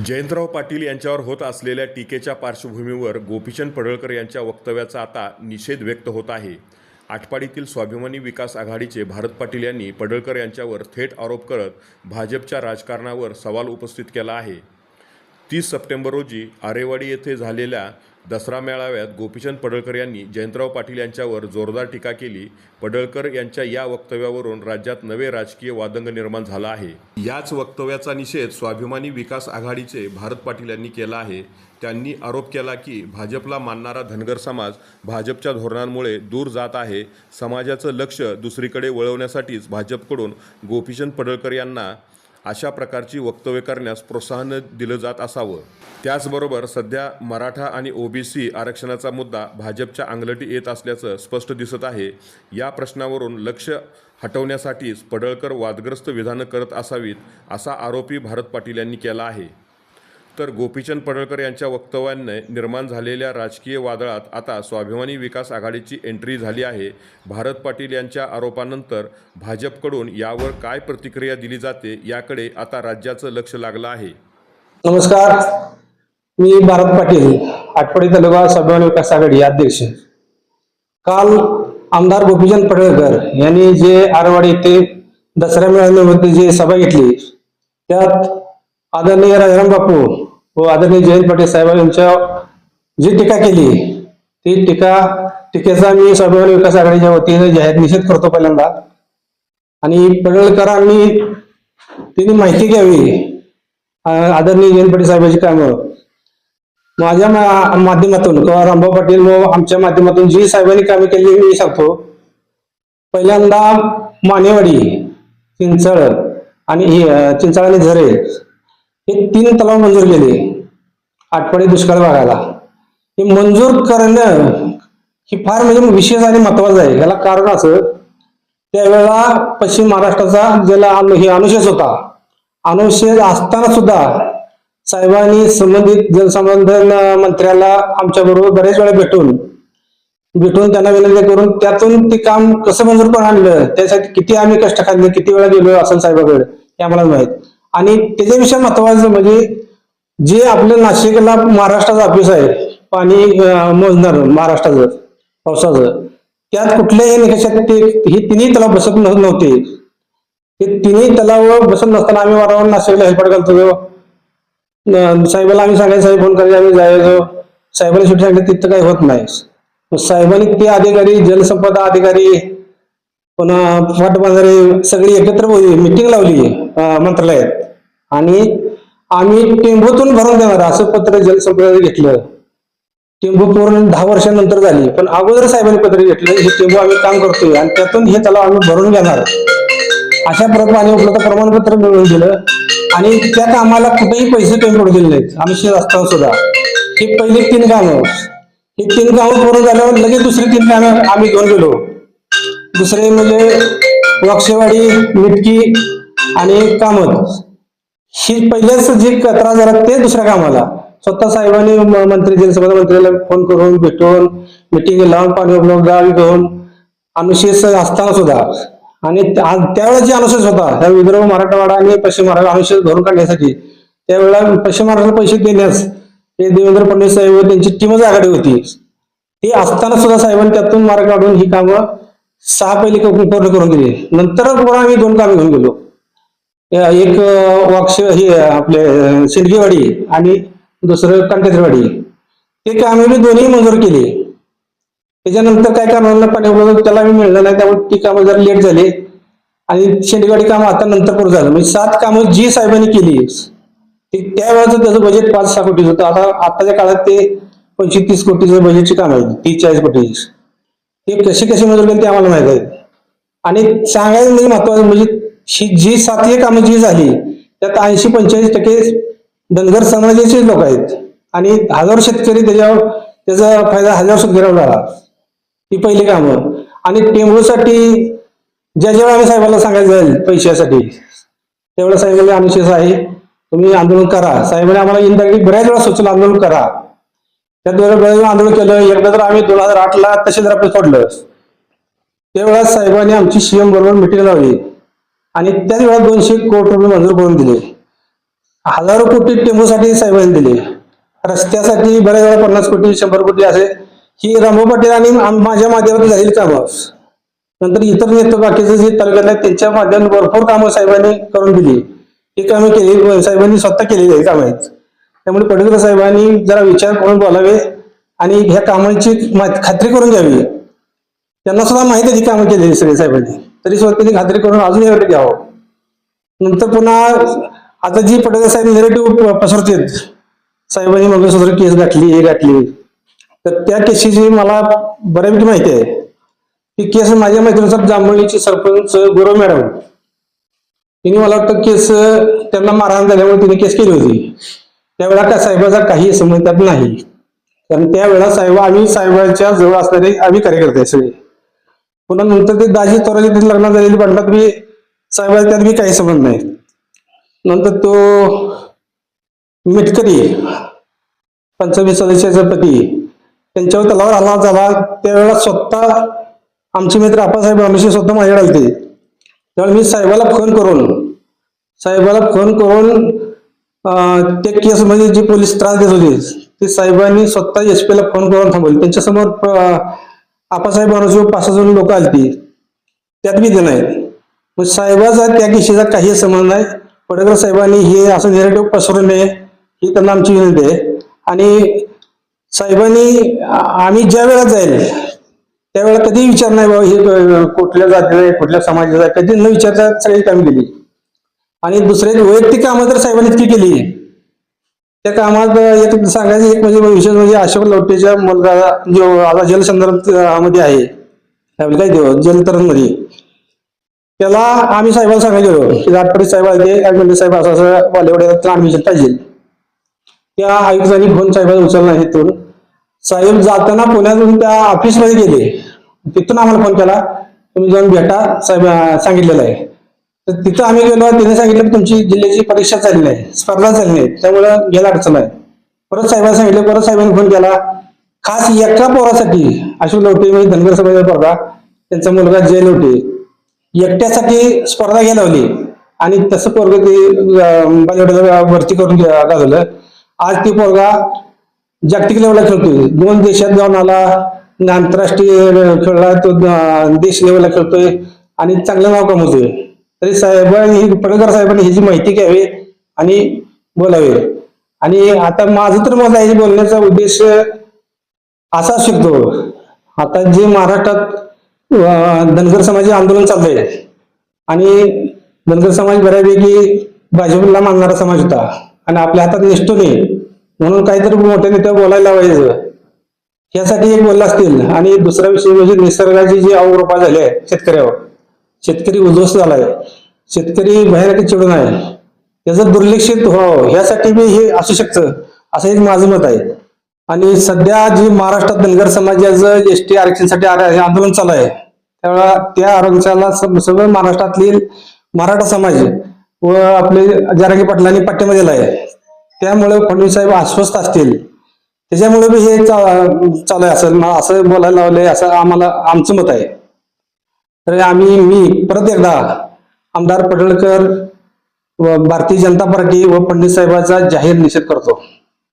जयंतराव पाटील यांच्यावर होत असलेल्या टीकेच्या पार्श्वभूमीवर गोपीचंद पडळकर यांच्या वक्तव्याचा आता निषेध व्यक्त होत आहे. आटपाडीतील स्वाभिमानी विकास आघाडीचे भारत पाटील यांनी पडळकर यांच्यावर थेट आरोप करत भाजपच्या राजकारणावर सवाल उपस्थित केला आहे. तीस सप्टेंबर रोजी आरेवाडी येथे झालेल्या दसरा मेळाव्यात गोपीचंद पडळकर यांनी जयंतराव पाटील यांच्यावर जोरदार टीका केली. पडळकर यांच्या या वक्तव्यावरून राज्यात नवे राजकीय वादंग निर्माण झाला आहे. याच वक्तव्याचा निषेध स्वाभिमानी विकास आघाडीचे भारत पाटील यांनी केला आहे. त्यांनी आरोप केला की भाजपला मानणारा धनगर समाज भाजपच्या धोरणांमुळे दूर जात आहे. समाजाचं लक्ष दुसरीकडे वळवण्यासाठीच भाजपकडून गोपीचंद पडळकर यांना अशा प्रकारची वक्तव्य करण्यास प्रोत्साहन दिलं जात असावं. त्याचबरोबर सध्या मराठा आणि ओबीसी आरक्षणाचा मुद्दा भाजपच्या अंगलटी येत असल्याचं स्पष्ट दिसत आहे. या प्रश्नावरून लक्ष हटवण्यासाठीच पडळकर वादग्रस्त विधानं करत असावीत असा आरोपी भारत पाटील यांनी केला आहे. तर गोपीचंद पडळकर यांच्या वक्तव्याने निर्माण झालेल्या राजकीय वादळात आता स्वाभिमानी विकास आघाडीची एंट्री झाली आहे. भारत पाटील यांच्या आरोपानंतर भाजपकडून यावर काय प्रतिक्रिया दिली जाते याकडे आता राज्याचं लक्ष लागलं आहे. नमस्कार. मी भारत पाटील आटपाडी तालुका स्वाभिमानी विकास आघाडी अध्यक्ष. काल आमदार गोपीचंद पडळकर यांनी जे आरवाडी येथे दसऱ्या मेळाव्यामध्ये जे सभा घेतली त्यात आदरणीय राजाराम बापू व आदरणीय जयंत पाटील साहेब यांच्या जी टीका केली ती टीका टीकेचा मी स्वाभिमान विकास आघाडीच्या वतीने जाहीर निषेध करतो पहिल्यांदा. आणि पडळकरांनी तिने माहिती घ्यावी आदरणीय जयंत पाटील साहेबांची कामं. माझ्या मा- माध्यमातून किंवा रामभाऊ पाटील व आमच्या माध्यमातून जी साहेबांनी कामे केली मी सांगतो. पहिल्यांदा मानेवाडी चिंचळ आणि हे, चिंचळ आणि झरे हे तीन तलाव मंजूर केले. आठवडे दुष्काळ भागाला हे मंजूर करणं ही फार म्हणजे विशेष आणि महत्वाचं आहे. याला कारण असं त्यावेळेला पश्चिम महाराष्ट्राचा ज्याला अनु- हे अनुशेष होता. अनुशेष असताना सुद्धा साहेबांनी संबंधित जलसंबंधन मंत्र्याला आमच्या बरोबर बरेच वेळा भेटून भेटून त्यांना विनंती करून त्यातून ते काम कसं मंजूर पण आणलं त्यासाठी किती आम्ही कष्ट खाल्ले किती वेळा गेलो असेल साहेबाकडे हे आम्हाला माहीत. आणि त्याच्याविषयी महत्वाचं म्हणजे जे आपलं नाशिकला महाराष्ट्राचं ऑफिस आहे पाणी मोजणार महाराष्ट्राचं पावसाचं त्यात कुठल्याही निकषात ते ही तिन्ही तलाव बसत नव्हते. ते तिन्ही तलाव बसत नसताना आम्ही वारंवार नाशिकला हेल्पड घालतो. साहेबाला आम्ही सांगायचं साहेब फोन करायचं आम्ही जायचो. साहेबांनी सुट्टी सांगितलं तिथं काही होत नाही. साहेबांनी ते अधिकारी जलसंपदा अधिकारी पुन्हा पाटबंधारे सगळी एकत्र मिटिंग लावली मंत्रालयात. आणि आम्ही टेंबूतून भरून देणार असं पत्र जलसंपदा घेतलं. टेंबू पूर्ण दहा वर्षानंतर झाली पण अगोदर साहेबांनी पत्र घेतलं हे टेंबू आम्ही काम करतोय आणि त्यातून हे तलाव आम्ही भरून घेणार. अशा प्रकारे उपलब्ध प्रमाणपत्र मिळवून दिलं आणि त्यात आम्हाला कुठेही पैसे कमी पडू दिले नाहीत. आम्ही शेत असताना सुद्धा. हे पहिले तीन कामं हे तीन कामं पूर्ण झाल्यावर लगेच दुसरी तीन कामं आम्ही घेऊन गेलो. दुसरे म्हणजे वाक्षेवाडी मिटकी आणि कामत. ही पहिल्याच जी कचरा झाला ते दुसऱ्या कामाला. स्वतः साहेबांनी म- मंत्री जलसंपदा मंत्र्याला फोन करून भेटून मिटिंग लावून पाणी गावी घेऊन अनुशेष असताना सुद्धा. आणि त्या- त्यावेळेस जे अनुशेष होता त्या विदर्भ मराठवाडा आणि पश्चिम महाराष्ट्र अनुशेष भरून काढण्यासाठी त्यावेळेला पश्चिम महाराष्ट्राला पैसे देण्यास हे देवेंद्र फडणवीस साहेब त्यांची टीमच आघाडी होती. ते असताना सुद्धा साहेबांनी त्यातून मार्ग काढून ही कामं सहा पहिली पूर्ण करून दिली. नंतर पुन्हा आम्ही दोन कामे घेऊन गेलो. एक अं, वाक्ष हे आपले अं, आणि दुसरं कंटेसरवाडी ते कामे मी दोन्ही मंजूर केली. त्याच्यानंतर काय कामाला पाणी उपलब्ध त्याला मी मिळलं नाही त्यामुळे ती कामं जरा लेट झाली. आणि शेंडीवाडी कामं आता नंतर पूर्ण झालं. म्हणजे सात कामं जी साहेबांनी केली. ते त्यावेळेचं त्याचं बजेट पाच सहा कोटीचं होतं. आता आताच्या काळात ते पंचवीस तीस कोटीचं बजेटची काम आहे तीस चाळीस कोटीची. ते कशी कशी मंजूर केली ते आम्हाला माहीत आहे. आणि सांगायचं म्हणजे महत्वाचं म्हणजे जी सातही कामं जी झाली त्यात ऐंशी पंचेचाळीस टक्के धनगर समाजाचे लोक आहेत. आणि हजारो शेतकरी त्याच्यावर त्याचा फायदा हजार शेतकऱ्यावर झाला. ही पहिली कामं. आणि टेंबूसाठी ज्या जेव्हा आम्ही साहेबाला सांगायचं जाईल पैशासाठी तेवढं साहेबांनी अनुशेष आहे. तुम्ही आंदोलन करा. साहेबांनी आम्हाला इंदागडी बऱ्याच वेळा सुचलं आंदोलन करा. त्यात बऱ्याच वेळा आंदोलन केलं. एकदा तर आम्ही दोन हजार आठला तसेच आपलं सोडलं त्यावेळेला साहेबांनी आमची सीएम बरोबर मिटिंग लावली. आणि त्याच वेळात दोनशे कोटी रुपये मंजूर करून दिले. हजारो कोटी टेंबूसाठी साहेबांनी दिले. रस्त्यासाठी बऱ्याच वेळा पन्नास कोटी शंभर कोटी असे. ही रामभाऊ पाटील आणि माझ्या माध्यमातून झालेली कामं. नंतर इतर नेते बाकीचे जे तालुक्यात आहेत त्यांच्या माध्यमातून भरपूर कामं साहेबांनी करून दिली. ही कामं केली साहेबांनी स्वतः केलेली आहेत कामं आहेत. त्यामुळे पटेल साहेबांनी जरा विचार करून बोलावे आणि ह्या कामांची मा- खात्री करून घ्यावी. त्यांना सुद्धा माहिती आहे ही कामं केलेली सगळे साहेबांनी तरी सुद्धा त्यांनी खात्री करून अजून याकडे घ्यावं. नंतर पुन्हा आता जी पटेल साहेब नेरेटिव्ह पसरतेत साहेबांनी मंगळसूत्र केस गाठली हे गाठली. तर त्या केसीची मला बऱ्यापैकी माहिती आहे. ती केस माझ्या मैत्रीनुसार जांभळीची सरपंच गुरव मॅडम. तिने मला वाटतं केस त्यांना मारहाण झाल्यामुळे तिने केस केली होती. त्यावेळेला का साहेबाचा काही संबंध त्यात नाही. कारण त्यावेळेला साहेब आम्ही साहेबांच्या जवळ असणारे आम्ही कार्यकर्ते आहे सगळे. पुन्हा नंतर ते दाजी तोराजी ते लग्न झालेली म्हटलं तुम्ही साहेबांना त्यात मी काही संबंध नाही. नंतर तो मिटकरी पंचवीस सदस्याचा पती त्यांच्यावर तलावर आला झाला. त्यावेळेला स्वतः आमचे मित्र आप्पासाहेब आमशी स्वतः माझ्याकडे आलते. त्यावेळेला मी साहेबाला फोन करून साहेबाला फोन करून अं, त्या केसमध्ये जे पोलीस त्रास देत होते ते साहेबांनी स्वतः एस ला फोन करून थांबवले. त्यांच्यासमोर आपासाहेब आप्पासाहेब पाच सहा जण लोक आलती. त्यात मी ते नाही. मग साहेबाचा त्या केशीचा काही संबंध नाही. पडकर साहेबांनी हे असं नेरेटिव्ह पसरू नये ही त्यांना आमची विनंती आहे. आणि साहेबांनी आम्ही ज्या वेळा जाईल त्यावेळेला कधी विचार नाही बाबा हे कुठल्या जातीचं आहे कुठल्या समाजाचं आहे कधी न विचारता सगळी कामं केली. आणि दुसरे वैयक्तिक कामं तर साहेबांनी इतकी केली. त्या कामात एक सांगायचं एक म्हणजे विशेष म्हणजे अशोक लवटेच्या मुलगा जो आता जलसंदर्भामध्ये आहे काय देव जलतरणमध्ये त्याला आम्ही साहेबाला सांगायला की राटपडी साहेब आले ते साहेब असं असं तर ऍडमिशन पाहिजे. त्या आयुक्तांनी फोन साहेबाला उचलला तिथून. साहेब जाताना पुण्यातून त्या ऑफिसमध्ये गेले. तिथून आम्हाला फोन केला तुम्ही जाऊन भेटा साहेब सांगितलेलं आहे. तर तिथं आम्ही गेलो तिथे सांगितलं तुमची जिल्ह्याची परीक्षा चालली आहे स्पर्धा चालली आहे त्यामुळं गेला अडचण आहे. परत साहेबांना सांगितलं परत साहेबांनी फोन केला. खास एका पोरासाठी अशोक लवटे म्हणजे धनगर समाजाचा पोरगा त्यांचा मुलगा जय लवटे एकट्यासाठी स्पर्धा घ्यायला लावली. आणि तसं पोरग ते भरती करून गाजवलं. आज ती पोरगा जागतिक लेवलला खेळतोय. दोन देशात जाऊन आला. आंतरराष्ट्रीय खेळला तो देश लेवलला खेळतोय. आणि चांगलं नाव कमवतोय. तरी साहेबांनी पडकर साहेबांनी ह्याची माहिती घ्यावी आणि बोलावे. आणि आता माझं तर मला हे बोलण्याचा उद्देश असा शिकतो. आता जे महाराष्ट्रात धनगर समाज आंदोलन चाललंय आणि धनगर समाज बऱ्यापैकी भाजपला मानणारा समाज होता आणि आपल्या हातात निष्ठो नाही. म्हणून काहीतरी मोठ्या नेत्या बोलायला पाहिजे यासाठी एक बोलला असतील. आणि दुसरा विषय म्हणजे निसर्गाची जी अवरोपा झाली आहे शेतकऱ्यावर शेतकरी उद्ध्वस्त झालाय. शेतकरी भयानक चिडून आहे. त्याचं दुर्लक्षित व्हावं यासाठी मी हे असू शकतं असं एक माझं मत आहे. आणि सध्या जी महाराष्ट्रात धनगर समाजाचं एस टी आरक्षणसाठी आंदोलन चालू आहे त्यावेळा त्या आरक्षणाला सगळं महाराष्ट्रातील मराठा समाज व आपले जारंगी पाटलांनी पाठिंबा दिला आहे त्यामुळे फडणवीस साहेब अस्वस्थ असतील. त्याच्यामुळे बी हे चा- चालू आहे असं असं बोलायला लावलंय असं आम्हाला आमचं मत आहे. तर आम्ही मी परत एकदा आमदार पडळकर व भारतीय जनता पार्टी व पंडित साहेबांचा जाहीर निषेध करतो.